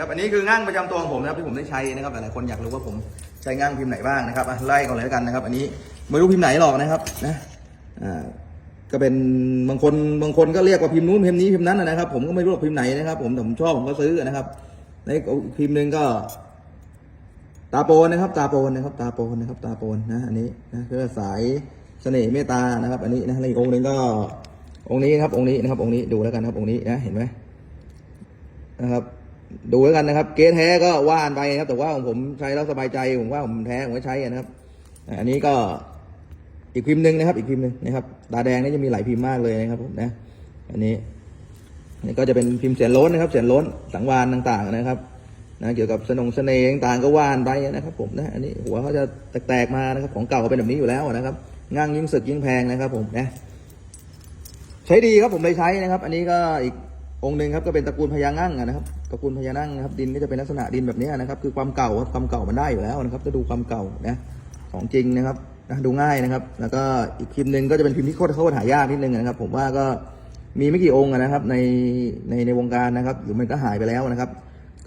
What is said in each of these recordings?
ครับอันนี้คือง่างประจำตัวของผมนะครับที่ผมได้ใช้นะครับหลายๆคนอยากรู้ว่าผมใช้ง่างพิมพ์ไหนบ้างนะครับอะไล่ก่อนเลยแล้วกันนะครับ อันนี้ไม่รู้พิมพ์ไหนหรอกนะครับนะอ่าก็เป็นบางคนบางคนก็เรียกว่าพิมพ์นู้นพิมพ์นี้พิมพ์นั้นนะครับ ผมก็ไม่รู้ว่าพิมพ์ไหนนะครับผมแต่ผมชอบผมก็ซื้อนะครับในพิมพ์หนึ่งก็ ตาโปนนะครับ ตาโปนนะครับ ตาโปนนะครับ ตาโปนนะอันนี้นะคือสายเสน่ห์เมตตานะครับ อันนี้นะแล้วอีกองค์หนึ่งก็ องค์นี้นะครับ องค์นี้นะครับ องค์นี้ดูแล้วกันนะครับ องค์นี้นะเห็นไหมนะครับ ดูแล้วกันนะครับ เกสแท้ก็ว่านไปนะครับ แต่ว่าของผมใช้แล้วสบายใจ ผมว่าผมแท้ผมก็ใช้นะครับ อันนี้ก็อีกพิมพ์หนึ่งนะครับ อีกพิมพ์หนึ่งนะครับ ตาแดงนี่จะมีหลายพิมพ์มากเลยนะครับผมนะ อันนี้อันนี้ก็จะเป็นพิมพ์เสียนล้นนะครับ เสียนล้นสังวานต่างๆนะครับนะเกี่ยวกับสนงเสน่ห์ต่างๆก็ว่านไปนะครับ ผมนะ อันนี้หัวเขาจะแตกๆมานะครับ ของเก่าก็เป็นแบบนี้อยู่แล้วนะครับง่างยิ่งสึกยิ่งแพงนะครับ ผมนะ ใช้ดีครับผมเลยใช้นะครับ อันนี้ก็อีกองค์หนึ่งครับก็เป็นตระกูลพญางั่งนะครับ ตระกูลพญางั่งนะครับดินก็จะเป็นลักษณะดินแบบนี้นะครับ คือความเก่าครับความเก่ามันได้อยู่แล้วนะครับจะดูความเก่านะของจริงนะครับนะดูง่ายนะครับ แล้วก็อีกพิมพ์หนึ่งก็จะเป็นพิมพ์ที่โคตรโคตรหายากนิดนึงนะครับ ผมว่าก็มีไม่กี่องค์นะครับ ในในในวงการนะครับหรือมันก็หายไปแล้วนะครับ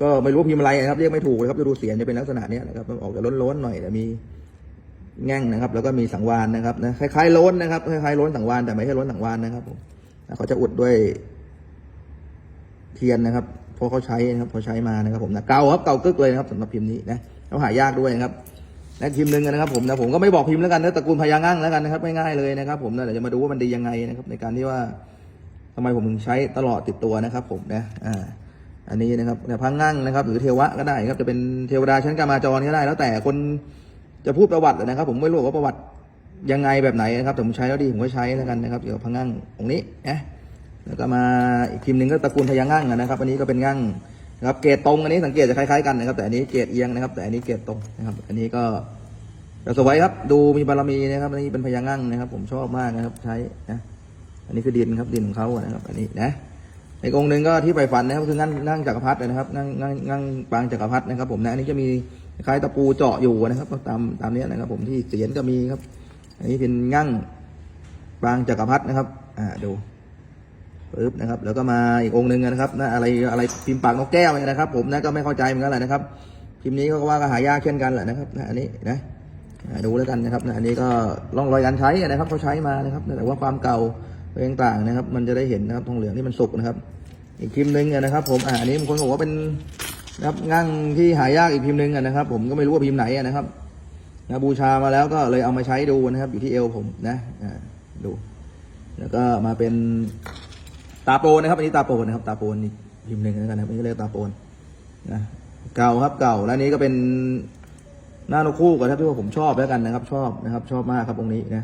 ก็ไม่รู้พิมพ์อะไรนะครับ เรียกไม่ถูกเลยครับจะดูเสียงจะเป็นลักษณะนี้นะครับมันออกจะล้นๆหน่อยแต่มีแง่งนะครับ แล้วก็มีสังวานนะครับนะคล้ายๆล้นนะครับคล้ายๆล้นสังวานแต่ไม่ใช่ล้นสังวานนะครับผมเขาจะอุดด้วยเทียนนะครับ เพราะเขาใช้นะครับเขาใช้มานะครับผมนะเก่าครับเก่ากึกเลยนะครับสำหรับพิมพ์นี้นะเขาหายากด้วยนะครับและพิมพ์หนึ่งนะครับผมนะผมก็ไม่บอกพิมพ์แล้วกันนะตระกูลพญางั่งแล้วกันนะครับง่ายๆเลยนะครับผมนะเดี๋ยวจะมาดูว่ามันดียังไงนะครับ ในการที่ว่าทำไมผมถึงใช้ตลอดติดตัวนะครับ ผมนะอ่าอันนี้นะครับเนี่ยพังงั่งนะครับ หรือเทวะก็ได้ครับจะเป็นเทวดาชั้นกามาจรก็ได้ แล้วแต่คนจะพูดประวัตินะครับ ผมไม่รู้ว่าประวัติยังไงแบบไหนนะครับแต่ผมใช้แล้วดีผมก็ใช้แล้วกันนะครับเกี่ยวพังงั่งองนี้นะ แล้วก็มาอีกพิมพ์หนึ่งก็ตระกูลพญางั่งนะครับ อันนี้ก็เป็นงั่งนะครับ เกรดตรงอันนี้สังเกตจะคล้ายๆกันนะครับ แต่อันนี้เกรดเอียงนะครับ แต่อันนี้เกรดตรงนะครับ อันนี้ก็ก็สวยครับ ดูมีบารมีนะครับ อันนี้เป็นพญางั่งนะครับ ผมชอบมากนะครับ ใช้นะ อันนี้คือดินครับ ดินของเขานะครับ อันนี้นะอีกองค์หนึ่งก็ที่ไปฝันนะครับคือนั่งนั่งจักรพรรดินะครับนั่งนั่งนั่งปางจักรพรรดินะครับ ผมนะอันนี้จะมีคล้ายตะปูเจาะอยู่นะครับตามตามนี้นะครับ ผมที่เสียนก็มีครับ อันนี้เป็นงั่งปางจักรพรรดินะครับ อ่าดู ปึ๊บนะครับแล้วก็มาอีกองค์หนึ่งนะครับนะอะไรอะไรพิมพ์ปากนกแก้วเนี่ยนะครับ ผมนะก็ไม่เข้าใจเหมือนกันแหละนะครับพิมพ์นี้ก็ว่าก็หายากเช่นกันแหละนะครับนะอันนี้นะดูแล้วกันนะครับนะอันนี้ก็ร่องรอยการใช้นะครับเขาใช้มานะครับแต่ว่าความเก่าอะไรต่างๆนะครับ มันจะได้เห็นนะครับทองเหลืองที่มันสุกนะครับ อีกพิมพ์หนึ่งนะครับ ผมอ่าอันนี้บางคนบอกว่าเป็นนะครับงั่งที่หายากอีกพิมพ์หนึ่งนะครับ ผมก็ไม่รู้ว่าพิมพ์ไหนนะครับนะบูชามาแล้วก็เลยเอามาใช้ดูนะครับ อยู่ที่เอวผมนะอ่าดู แล้วก็มาเป็น ตาโปนนะครับอันนี้ตาโปนนะครับ ตาโปนอีกพิมพ์หนึ่งแล้วกันนะครับอันนี้ก็เรียกตาโปนนะเก่าครับเก่าแล้วนี้ก็เป็นหน้านกคู่กับที่ว่าผมชอบแล้วกันนะครับ ชอบนะครับ ชอบมากครับองค์นี้นะ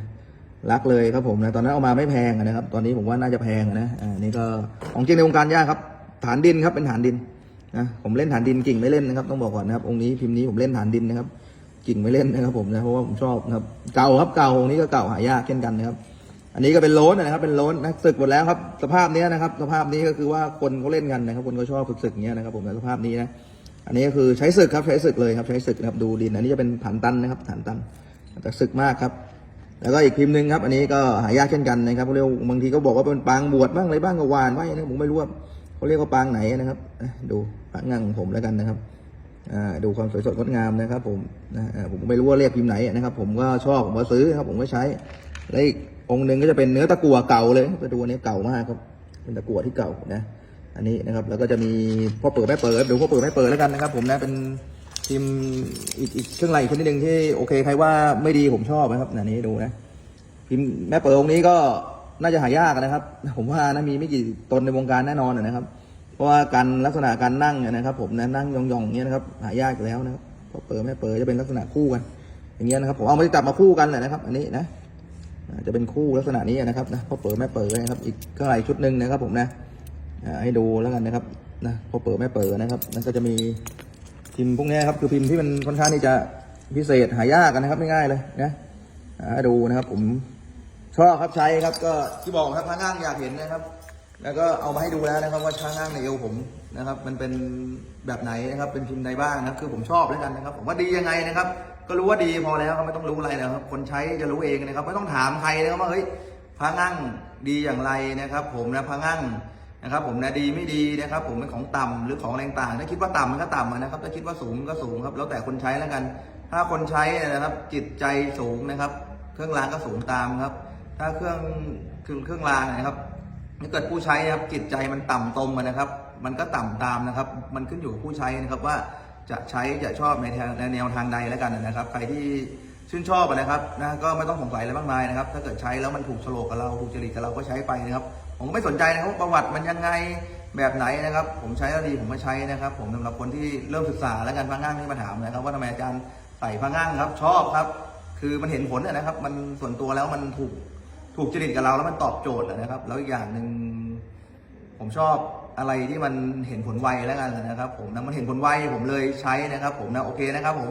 รักเลยครับผมนะตอนนั้นเอามาไม่แพงนะครับ ตอนนี้ผมว่าน่าจะแพงนะอ่านี่ก็ของจริงในวงการยากครับ ฐานดินครับเป็นฐานดินนะผมเล่นฐานดินกิ่งไม่เล่นนะครับ ต้องบอกก่อนนะครับองค์นี้พิมพ์นี้ผมเล่นฐานดินนะครับกิ่งไม่เล่นนะครับผมนะเพราะว่าผมชอบนะครับเก่าครับเก่าองค์นี้ก็เก่าหายากเช่นกันนะครับ อันนี้ก็เป็นโล้นนะครับ เป็นโล้นนะศึกหมดแล้วครับ สภาพนี้นะครับ สภาพนี้ก็คือว่าคนเขาเล่นกันนะครับ คนเขาชอบฝึกศึกเงี้ยนะครับ ผมในสภาพนี้นะ อันนี้ก็คือใช้ศึกครับ ใช้ศึกเลยครับ ใช้ศึกนะครับ ดูดิน อันนี้จะเป็นฐานตันนะครับ ฐานตันแต่ศึกมากครับ แล้วก็อีกพิมพ์หนึ่งครับ อันนี้ก็หายากเช่นกันนะครับเขาเรียกบางทีก็บอกว่าเป็นปางบวชบ้างอะไรบ้างก็วานไว้นะผมไม่รู้ว่าเขาเรียกว่าปางไหนนะครับ ดูปางงั่งของผมแล้วกันนะครับอ่าดูความสวยสดงดงามนะครับ ผมนะผมไม่รู้ว่าเรียกพิมพ์ไหนนะครับ ผมก็ชอบผมก็ซื้อครับ ผมก็ใช้ แล้วอีก องค์หนึ่งก็จะเป็นเนื้อตะกั่วเก่าเลยไปดูอันนี้เก่ามากครับ เป็นตะกั่วที่เก่านะ อันนี้นะครับแล้วก็จะมีพ่อเปิดแม่เปิดเดูพ่อเปิดแม่เปิดแล้วกันนะครับ ผมนะเป็นทีมอีกอีกเครื่องรางอีกชนิดหนึ่งที่โอเคใครว่าไม่ดีผมชอบนะครับอันนี้ดูนะพิมพ์แม่เปิดองค์นี้ก็น่าจะหายากนะครับ ผมว่านะมีไม่กี่ตนในวงการแน่นอนนะครับ เพราะว่าการลักษณะการนั่งนะครับ ผมนะนั่งยองๆอย่างเงี้ยนะครับ หายากแล้วนะครับพอเปิดแม่เปิดจะเป็นลักษณะคู่กัน อย่างเงี้ยนะครับผมเอามาจับมาคู่กันเลยนะครับ อันนี้นะ จะเป็นคู่ลักษณะนี้นะครับนะพ่อเปิดแม่เปิดนะครับ อีกเครื่องรางชุดหนึ่งนะครับ ผมนะให้ดูแล้วกันนะครับนะพ่อเปิดแม่เปิดนะครับนั่นก็จะมีพิมพ์พวกนี้ครับคือพิมพ์ที่มันค่อนข้างที่จะพิเศษหายากกันนะครับไม่ง่ายเลยนะให้ดูนะครับผมชอบครับใช้ครับก็ที่บอกครับช้างง่างอยากเห็นนะครับ แล้วก็เอามาให้ดูแล้วนะครับว่าช้างง่างในเอวผมนะครับ มันเป็นแบบไหนนะครับ เป็นพิมพ์ใดบ้างนะคือผมชอบแล้วกันนะครับ ผมว่าดียังไงนะครับ ก็รู้ว่าดีพอแล้วครับไม่ต้องรู้อะไรนะครับ คนใช้จะรู้เองนะครับ ไม่ต้องถามใครนะครับว่าเฮ้ยพระงั่งดีอย่างไรนะครับ ผมนะพระงั่งนะครับ ผมนะดีไม่ดีนะครับ ผมเป็นของต่ำหรือของแรงต่างถ้าคิดว่าต่ำมันก็ต่ำนะครับ ถ้าคิดว่าสูงมันก็สูงครับ แล้วแต่คนใช้แล้วกัน ถ้าคนใช้นะครับ จิตใจสูงนะครับ เครื่องรางก็สูงตามครับ ถ้าเครื่องเครื่องเครื่องรางนะครับถ้าเกิดผู้ใช้นะครับจิตใจมันต่ำตรงอะนะครับ มันก็ต่ำตามนะครับ มันขึ้นอยู่กับผู้ใช้นะครับว่า จะใช้จะชอบในทางในแนวทางใดแล้วกันนะครับ ใครที่ชื่นชอบนะครับนะก็ไม่ต้องสงสัยอะไรมากมายนะครับ ถ้าเกิดใช้แล้วมันถูกโฉลกกับเราถูกจริตกับเราก็ใช้ไปนะครับ ผมไม่สนใจนะครับประวัติมันยังไงแบบไหนนะครับ ผมใช้แล้วดีผมก็ใช้นะครับ ผมสำหรับคนที่เริ่มศึกษาแล้วกันพระง่างที่มาถามนะครับ ว่าทำไมอาจารย์ใส่พระง่างครับ ชอบครับ คือมันเห็นผลนะครับ มันส่วนตัวแล้วมันถูกถูกจริตกับเราแล้วมันตอบโจทย์นะครับ แล้วอีกอย่างหนึ่งผมชอบ อะไรที่มันเห็นผลไวแล้วกันนะครับ ผมนะมันเห็นผลไวผมเลยใช้นะครับ ผมนะโอเคนะครับผม